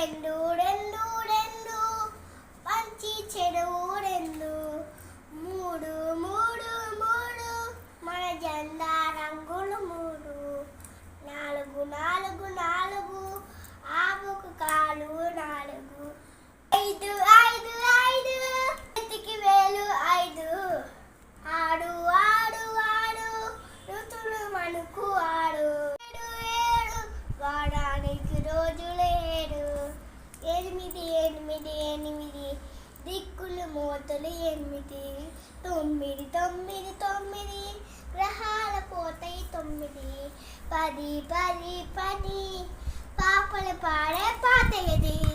రెండు రెండు రెండు. మంచి చెడు రెండు. మూడు మూడు మూడు. మన జెండా దిక్కులు మూతలు ఎనిమిది తొమ్మిది తొమ్మిది తొమ్మిది గ్రహాల పోతాయి తొమ్మిది. పది పది పది పాపలు పాడే పాతయ్యది